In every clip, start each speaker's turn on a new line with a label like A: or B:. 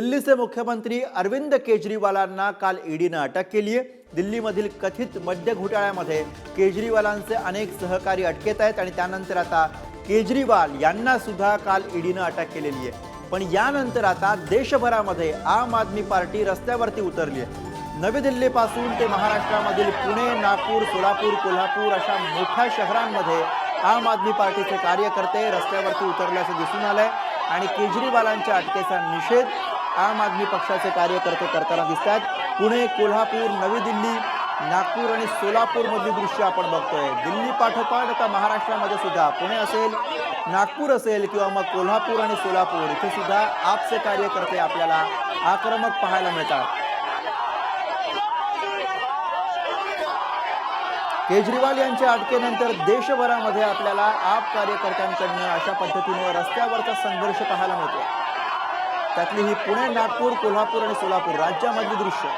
A: दिल्लीचे मुख्यमंत्री अरविंद केजरीवालांना काल ईडीनं अटक केली आहे. दिल्लीमधील कथित मद्य घोटाळ्यामध्ये केजरीवालांचे अनेक सहकारी अटकेत आहेत आणि त्यानंतर आता केजरीवाल यांना सुद्धा काल ईडीनं अटक केलेली आहे. पण यानंतर आता देशभरामध्ये आम आदमी पार्टी रस्त्यावरती उतरली आहे. नवी दिल्लीपासून ते महाराष्ट्रामधील पुणे नागपूर सोलापूर कोल्हापूर अशा मोठ्या शहरांमध्ये आम आदमी पार्टीचे कार्यकर्ते रस्त्यावरती उतरल्याचं दिसून आलंय आणि केजरीवालांच्या अटकेचा निषेध आम आदमी पक्षाचे कार्यकर्ते करताना दिसत आहेत पुणे कोल्हापूर नवी दिल्ली नागपूर आणि सोलापूरमधली दृश्य आपण बघतोय. दिल्ली पाठोपाठ आता महाराष्ट्रामध्ये सुद्धा. पुणे असेल नागपूर असेल किंवा मग कोल्हापूर आणि सोलापूर इथे सुद्धा आपचे कार्यकर्ते आपल्याला आक्रमक पाहायला मिळतात. केजरीवाल यांच्या अटकेनंतर देशभरामध्ये आपल्याला आप कार्यकर्त्यांकडनं अशा पद्धतीने रस्त्यावरचा संघर्ष पाहायला मिळतो त्यातली ही पुणे नागपूर कोल्हापूर आणि सोलापूर राज्यामधली दृश्य.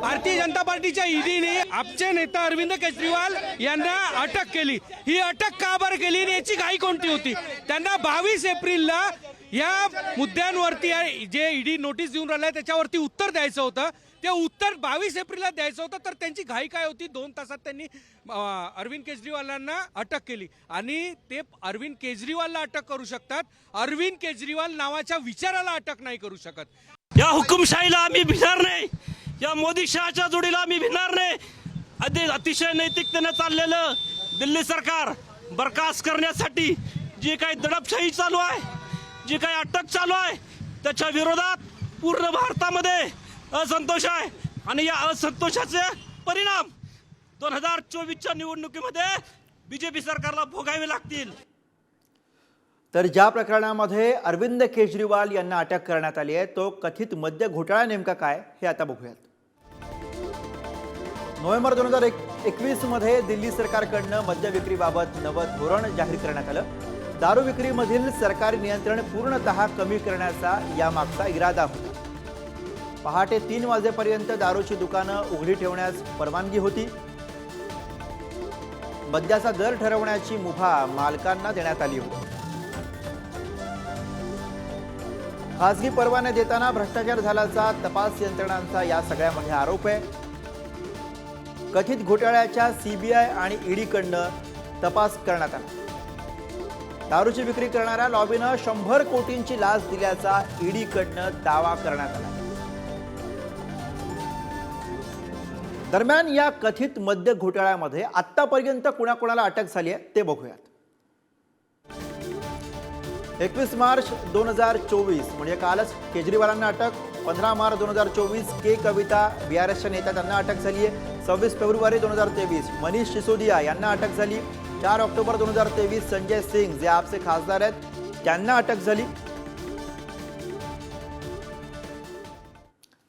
B: भारतीय जनता पार्टीच्या ईडीने आपचे नेता अरविंद केजरीवाल यांना अटक केली. ही अटक का बरं केली? आणि याची घाई कोणती होती? त्यांना बावीस एप्रिलला या मुद्द्यांवरती जे ईडी नोटीस देऊन राहिलं त्याच्यावरती उत्तर द्यायचं होतं. ते उत्तर बावीस एप्रिलला द्यायचं होतं तर त्यांची घाई काय होती? दोन तासात त्यांनी अरविंद केजरीवालांना अटक केली. आणि ते अरविंद केजरीवालला अटक करू शकतात. अरविंद केजरीवाल नावाच्या विचाराला अटक नाही करू शकत.
C: या हुकुमशाहीला आम्ही भिणार नाही. या मोदी शहाच्या जोडीला आम्ही भिणार नाही. अति अतिशय नैतिकतेनं चाललेलं दिल्ली सरकार बरखास्त करण्यासाठी जी काही दडपशाही चालू आहे जी काही अटक चालू आहे त्याच्या विरोधात पूर्ण भारतामध्ये असंतोष आहे. आणि या असंतोषाचे परिणाम दोन हजार चोवीसच्या निवडणुकीमध्ये बीजेपी सरकारला भोगावे लागतील.
A: तर ज्या प्रकरणामध्ये अरविंद केजरीवाल यांना अटक करण्यात आली आहे तो कथित मद्य घोटाळा नेमका काय हे आता बघूयात. नोव्हेंबर दोन हजार एकवीसमध्ये दिल्ली सरकारकडनं मद्य विक्रीबाबत नवं धोरण जाहीर करण्यात आलं. दारू विक्रीमधील सरकारी नियंत्रण पूर्णतः कमी करण्याचा यामागचा इरादा होता. पहाटे तीन वाजेपर्यंत दारूची दुकानं उघडी ठेवण्यास परवानगी होती. मद्याचा दर ठरवण्याची मुभा मालकांना देण्यात आली होती. खासगी परवाने देताना भ्रष्टाचार झाल्याचा तपास यंत्रणांचा या सगळ्यामध्ये आरोप आहे. कथित घोटाळ्याच्या सीबीआय आणि ईडीकडनं तपास करण्यात आला. दारूची विक्री करणाऱ्या लॉबीनं शंभर कोटींची लाच दिल्याचा ईडीकडनं दावा करण्यात आला. दरम्यान या कथित मद्य घोटाळ्यामध्ये आतापर्यंत कुणाकुणाला अटक झाली आहे ते बघूयात. एकवीस मार्च दोन हजार चोवीस म्हणजे कालच केजरीवालांना अटक. पंधरा मार्च दोन हजार चोवीस के कविता बी आर एसच्या नेत्या त्यांना अटक झाली आहे सव्वीस फेब्रुवारी दोन हजार तेवीस मनीष सिसोदिया यांना अटक झाली. चार ऑक्टोबर दोन हजार तेवीस संजय सिंग जे आपचे खासदार आहेत त्यांना अटक झाली.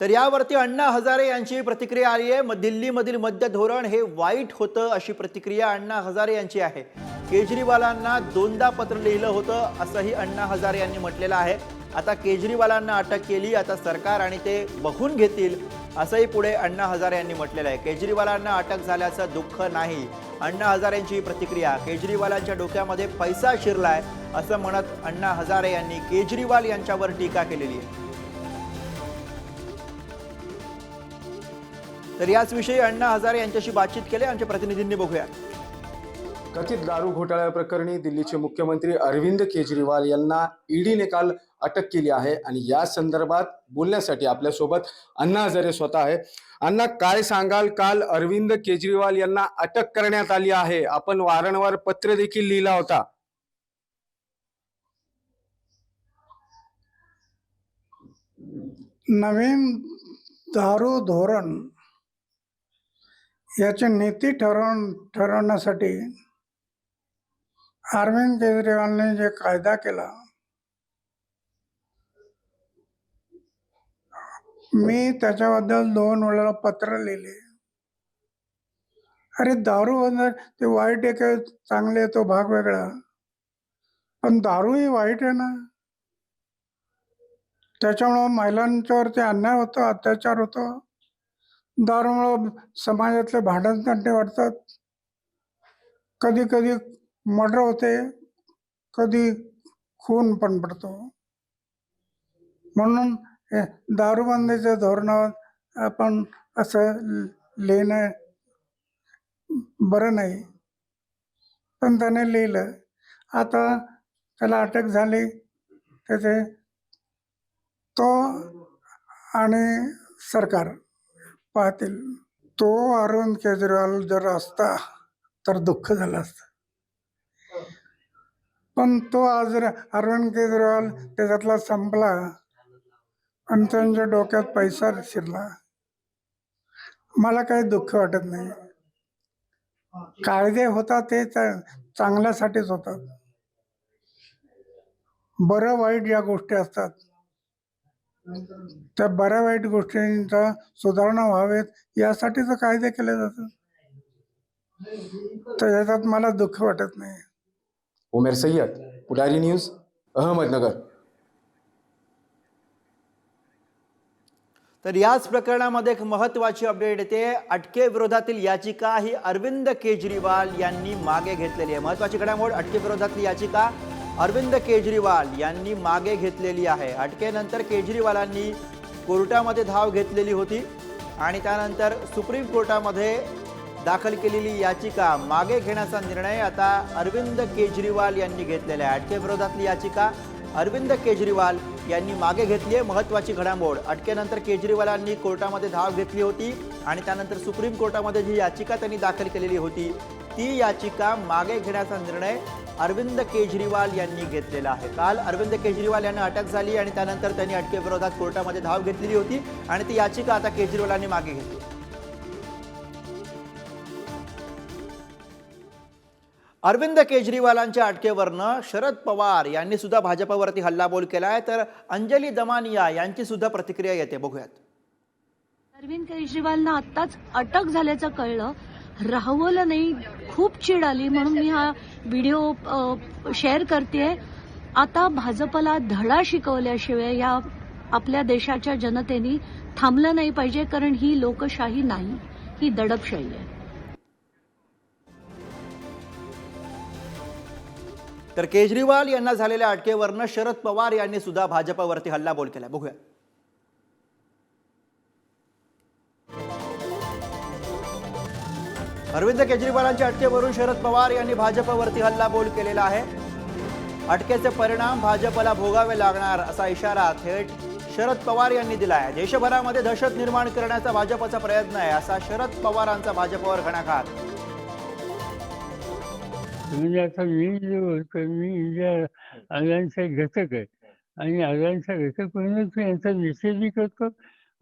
A: तर यावरती अण्णा हजारे यांची प्रतिक्रिया आली आहे. मग दिल्लीमधील मद्य धोरण हे वाईट होतं अशी प्रतिक्रिया अण्णा हजारे यांची आहे. केजरीवालांना दोनदा पत्र लिहिलं होतं असंही अण्णा हजारे यांनी म्हटलेलं आहे. आता केजरीवालांना अटक केली आता सरकार आणि ते बघून घेतील असंही पुढे अण्णा हजारे यांनी म्हटलेलं आहे. केजरीवालांना अटक झाल्याचं दुःख नाही. अण्णा हजारे यांची प्रतिक्रिया. केजरीवालांच्या डोक्यामध्ये पैसा शिरलाय असं म्हणत अण्णा हजारे यांनी केजरीवाल यांच्यावर टीका केलेली आहे. तर याच विषयी अण्णा हजारे यांच्याशी बातचीत केली. आमच्या प्रतिनिधींनी बघूया.
D: कथित दारू घोटाळ्याप्रकरणी दिल्लीचे मुख्यमंत्री अरविंद केजरीवाल यांना ईडीने काल अटक केली आहे आणि या संदर्भात बोलण्यासाठी आपल्यासोबत अण्णा हजारे स्वतः आहे अण्णा काय सांगाल? काल अरविंद केजरीवाल यांना अटक करण्यात आली आहे. आपण वारंवार पत्र देखील लिहिला होता.
E: नवीन दारू धोरण याची नीती ठरवून ठरवण्यासाठी अरविंद केजरीवालने जे कायदा केला मी त्याच्याबद्दल दोन वेळेला पत्र लिहिले. अरे दारू बंद ते वाईट आहे का? चांगले तो भाग वेगळा. पण दारू ही वाईट आहे ना? त्याच्यामुळं महिलांच्यावरती अन्याय होतो अत्याचार होतो. दारूमुळं समाजातले भांडणतंटे वाढतात. कधी कधी मर्डर होते कधी खून पण पडतो. म्हणून दारूबंदीच्या धोरणावर आपण असं लिहिणं बरं नाही. पण त्याने लिहिलं. आता त्याला अटक झाली. त्याचे तो आणि सरकार पाहतील. तो अरविंद केजरीवाल जर असता तर दुःख झालं असतं. पण तो आज अरविंद केजरीवाल त्याच्यातला संपला. आणि त्यांच्या डोक्यात पैसा शिरला. मला काही दुःख वाटत नाही. कायदे होतात ते चांगल्यासाठीच होतात. बरं वाईट या गोष्टी असतात. त्या बऱ्या वाईट गोष्टींचा सुधारणा व्हावेत यासाठी तर कायदे केले जातात. तर याच्यात मला दुःख वाटत नाही.
D: उमेर सय्यद पुढारी न्यूज अहमदनगर.
A: तर याच प्रकरणामध्ये एक महत्वाची अपडेट येते. अटकेविरोधातील याचिका ही अरविंद केजरीवाल यांनी मागे घेतलेली आहे. महत्वाची घडामोड अटकेविरोधातली याचिका अरविंद केजरीवाल यांनी मागे घेतलेली आहे. अटकेनंतर केजरीवालांनी कोर्टामध्ये धाव घेतलेली होती आणि त्यानंतर सुप्रीम कोर्टामध्ये दाखल केलेली याचिका मागे घेण्याचा निर्णय आता अरविंद केजरीवाल यांनी घेतलेला आहे. अटकेविरोधातली याचिका अरविंद केजरीवाल यांनी मागे घेतली आहे महत्त्वाची घडामोड. अटकेनंतर केजरीवालांनी कोर्टामध्ये धाव घेतली होती आणि त्यानंतर सुप्रीम कोर्टामध्ये जी याचिका त्यांनी दाखल केलेली होती ती याचिका मागे घेण्याचा निर्णय अरविंद केजरीवाल यांनी घेतलेला आहे. काल अरविंद केजरीवाल यांना अटक झाली आणि त्यानंतर त्यांनी अटकेविरोधात कोर्टामध्ये धाव घेतलेली होती आणि ती याचिका आता केजरीवालांनी मागे घेतली. अरविंद केजरीवालांच्या अटकेवरनं शरद पवार यांनी सुद्धा भाजपवरती हल्लाबोल केला आहे तर अंजली दमानिया यांची सुद्धा प्रतिक्रिया येते. बघूयात.
F: अरविंद केजरीवालना आत्ताच अटक झाल्याचं कळलं. राहवलं नाही खूप चीड आली म्हणून मी हा व्हिडिओ शेअर करते आता भाजपला धडा शिकवल्याशिवाय या आपल्या देशाच्या जनतेने थांबलं नाही पाहिजे कारण ही लोकशाही नाही ही दडपशाही आहे.
A: तर केजरीवाल यांना झालेल्या अटकेवरनं शरद पवार यांनी सुद्धा भाजपवरती हल्लाबोल केला बघूया. अरविंद केजरीवालांच्या अटकेवरून शरद पवार यांनी भाजपवरती हल्लाबोल केलेला आहे. अटकेचे परिणाम भाजपला भोगावे लागणार असा इशारा थेट शरद पवार यांनी दिला आहे देशभरामध्ये दहशत निर्माण करण्याचा भाजपचा प्रयत्न आहे असा शरद पवारांचा भाजपवर घणाघात.
G: म्हणजे आता मी जे बोलतो मी इंडिया अलायन्सचा एक घटक आहे आणि अलायन्सचा घटक म्हणूनच मी यांचा निषेधही करतो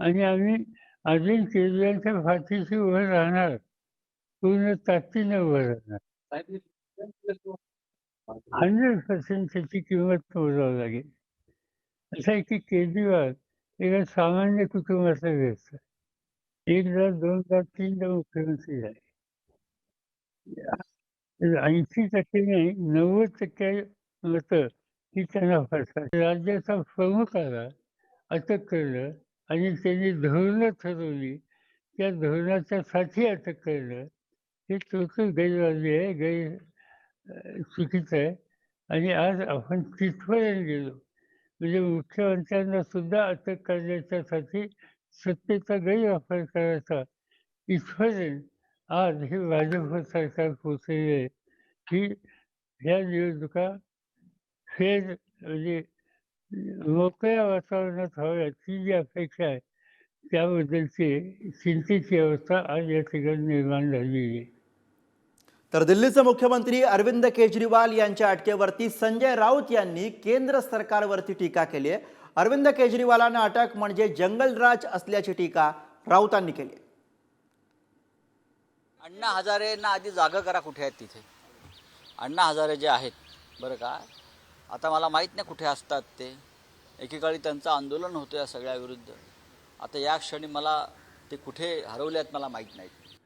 G: आणि आम्ही अरविंद केजरीवालच्या फाशीशी उभं राहणार पूर्ण ताकदीने उभं राहणार. हंड्रेड पर्सेंट त्याची किंमत मोजावं लागेल. असं आहे की केजरीवाल एका सामान्य कुटुंबाचा व्यस्त एकदा दोनदा तीनदा मुख्यमंत्री झाले. ऐंशी टक्के नाही नव्वद टक्के मतं ही त्यांना फसतात. राज्याचा प्रमुख आला अटक करणं आणि त्यांनी धोरणं ठरवली त्या धोरणाच्या साठी अटक करणं हे टोटल गैरवाजी आहे गैर चुकीचं आहे. आणि आज आपण तिथपर्यंत गेलो. म्हणजे मुख्यमंत्र्यांना सुद्धा अटक करण्याच्यासाठी सत्तेचा गैरवापर करायचा. इथपर्यंत आज ही भाजप सरकार पोचलेले आहे. की ह्या निवडणुका फेर म्हणजे मोकळ्या वातावरणात हव्यात ही जी अपेक्षा आहे त्याबद्दलची चिंतेची अवस्था आज या ठिकाणी निर्माण झालेली आहे.
A: तर दिल्लीचे मुख्यमंत्री अरविंद केजरीवाल यांच्या अटकेवरती संजय राऊत यांनी केंद्र सरकारवरती टीका केली आहे. अरविंद केजरीवालांना अटक म्हणजे जंगलराज असल्याची टीका राऊतांनी केली आहे.
H: अण्णा हजारेंना आधी जागा करा कुठे आहेत तिथे. अण्णा हजारे जे आहेत बरं का? आता मला माहीत नाही कुठे असतात ते. एकेकाळी त्यांचं आंदोलन होतं या सगळ्याविरुद्ध आता या क्षणी मला ते कुठे हरवले आहेत मला माहीत नाहीत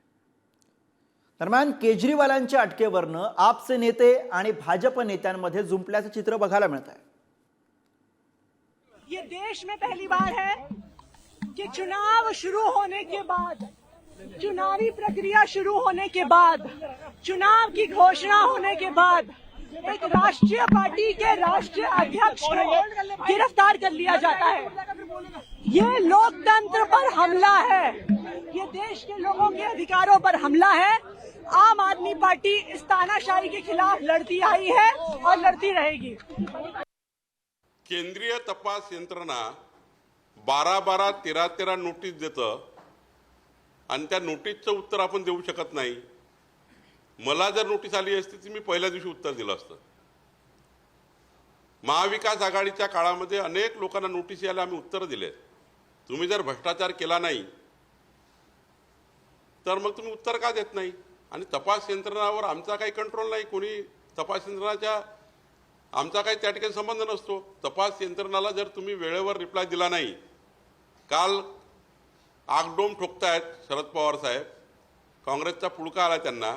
A: दरम्यान केजरीवालांच्या अटकेवरनं आपचे नेते आणि भाजप नेत्यांमध्ये जुंपल्याचं चित्र बघायला मिळत आहे.
I: ये देश में पहली बार है कि चुनाव शुरू होने के बाद चुनावी प्रक्रिया शुरू होने के बाद, चुनाव की घोषणा होने के बाद, एक राष्ट्रीय पार्टी के राष्ट्रीय अध्यक्ष को गिरफ़्तार कर लिया जाता है। ये लोकतंत्र पर हमला है। ये देश के लोगों के अधिकारों पर हमला है। आम आदमी पार्टी इस तानाशाही के खिलाफ लड़ती आई है और लड़ती रहेगी।
J: केंद्रीय तपास यंत्रणा बारा बारा तेरा तेरा नोटीस देतं आणि त्या नोटीसचं उत्तर आपण देऊ शकत नाही. मला जर नोटीस आली असती तर मी पहिल्या दिवशी उत्तर दिलं असतं. महाविकास आघाडीच्या काळामध्ये अनेक लोकांना नोटीस यायला आम्ही उत्तर दिले. तुम्ही जर भ्रष्टाचार केला नाही तर मग तुम्ही उत्तर का देत नाही? आणि तपास यंत्रणावर आमचा काही कंट्रोल नाही. कोणी तपास यंत्रणाच्या आमचा काही त्या ठिकाणी संबंध नसतो. तपास यंत्रणाला जर तुम्ही वेळेवर रिप्लाय दिला नाही काल आगडोम ठोकतायत शरद पवार साहेब, काँग्रेसचा पुळका आला त्यांना.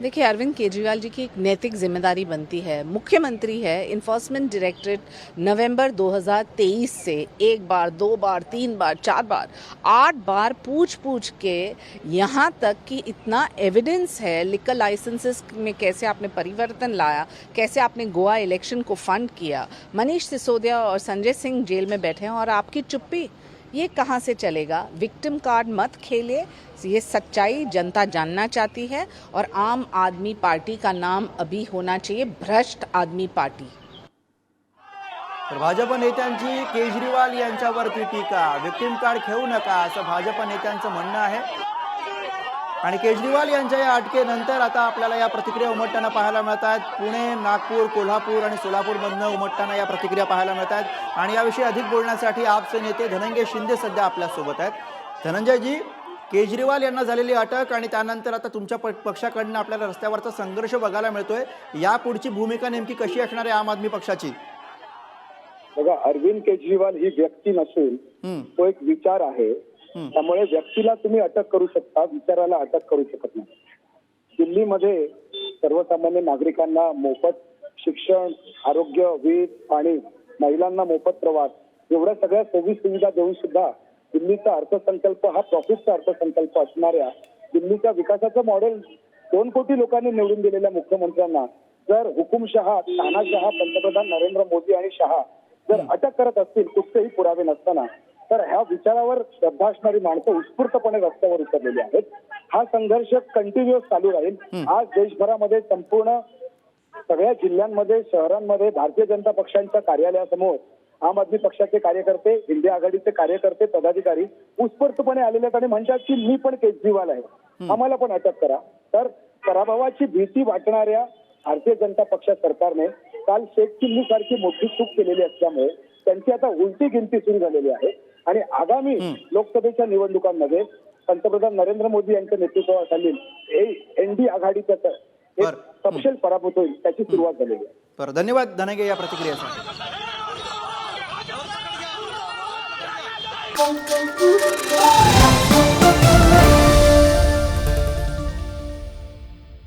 K: देखिए, अरविंद केजरीवाल जी की एक नैतिक ज़िम्मेदारी बनती है। मुख्यमंत्री है इन्फोर्समेंट डायरेक्टरेट नवंबर 2023 से, एक बार, दो बार, तीन बार, चार बार, आठ बार पूछ पूछ के यहाँ तक कि इतना एविडेंस है लिकर लाइसेंसेस में कैसे आपने परिवर्तन लाया, कैसे आपने गोवा इलेक्शन को फंड किया। मनीष सिसोदिया और संजय सिंह जेल में बैठे हैं और आपकी चुप्पी ये कहाँ से चलेगा? विक्टिम कार्ड मत खेले ये सच्चाई जनता जानना चाहती है और आम आदमी पार्टी का नाम अभी होना चाहिए, भ्रष्ट आदमी पार्टी।
A: तर भाजप नेत्यांची केजरीवाल यांच्यावरती टीका, विक्टिम कार्ड खेळू नका, असं भाजप नेत्यांचं म्हणणं आहे. आणि केजरीवाल यांच्या या अटकेनंतर आता आपल्याला या प्रतिक्रिया उमटताना पाहायला मिळत आहेत पुणे नागपूर कोल्हापूर आणि सोलापूरमधनं उमटताना या प्रतिक्रिया पाहायला मिळत आहेत आणि याविषयी अधिक बोलण्यासाठी आपचे नेते धनंजय शिंदे सध्या आपल्यासोबत आहेत. धनंजयजी केजरीवाल यांना झालेली अटक आणि त्यानंतर आता तुमच्या प- पक्षाकडनं आपल्याला रस्त्यावरचा संघर्ष बघायला मिळतोय. यापुढची भूमिका नेमकी कशी असणार आहे आम आदमी पक्षाची?
L: बघा अरविंद केजरीवाल ही व्यक्ती नसून
A: हम्म,
L: तो एक विचार आहे. त्यामुळे व्यक्तीला तुम्ही अटक करू शकता विचाराला अटक करू शकत नाही. दिल्लीमध्ये सर्वसामान्य नागरिकांना मोफत शिक्षण आरोग्य वीज पाणी महिलांना मोफत प्रवास एवढ्या सगळ्या सोयी सुविधा देऊन सुद्धा दिल्लीचा अर्थसंकल्प हा प्रॉफिटचा अर्थसंकल्प असणाऱ्या दिल्लीच्या विकासाचं मॉडेल दोन कोटी लोकांनी निवडून दिलेल्या मुख्यमंत्र्यांना जर हुकुमशहा तानाशहा पंतप्रधान नरेंद्र मोदी आणि शहा जर अटक करत असतील कुठचेही पुरावे नसताना तर ह्या विचारावर श्रद्धा असणारी माणसं उत्स्फूर्तपणे रस्त्यावर उतरलेली आहेत. हा संघर्ष कंटिन्युअस चालू राहील. आज देशभरामध्ये संपूर्ण सगळ्या जिल्ह्यांमध्ये शहरांमध्ये भारतीय जनता पक्षांच्या कार्यालयासमोर आम आदमी पक्षाचे कार्यकर्ते इंडिया आघाडीचे कार्यकर्ते पदाधिकारी उत्स्फूर्तपणे आलेले आहेत आणि म्हणतात की मी पण केजरीवाल आहे. आम्हाला पण अटक करा. तर पराभवाची भीती वाटणाऱ्या भारतीय जनता पक्ष सरकारने काल शेख चिल्ली सारखी मोठी चूक केलेली असल्यामुळे त्यांची आता उलटी गिनती सुरू झालेली आहे. आणि आगामी लोकसभेच्या निवडणुकांमध्ये पंतप्रधान नरेंद्र मोदी यांच्या नेतृत्वाखालील एनडी आघाडीचा. तपशील पराभूत होईल त्याची सुरुवात झालेली आहे.
A: बरं धन्यवाद धनंजय या प्रतिक्रियेसाठी.
M: Thank you.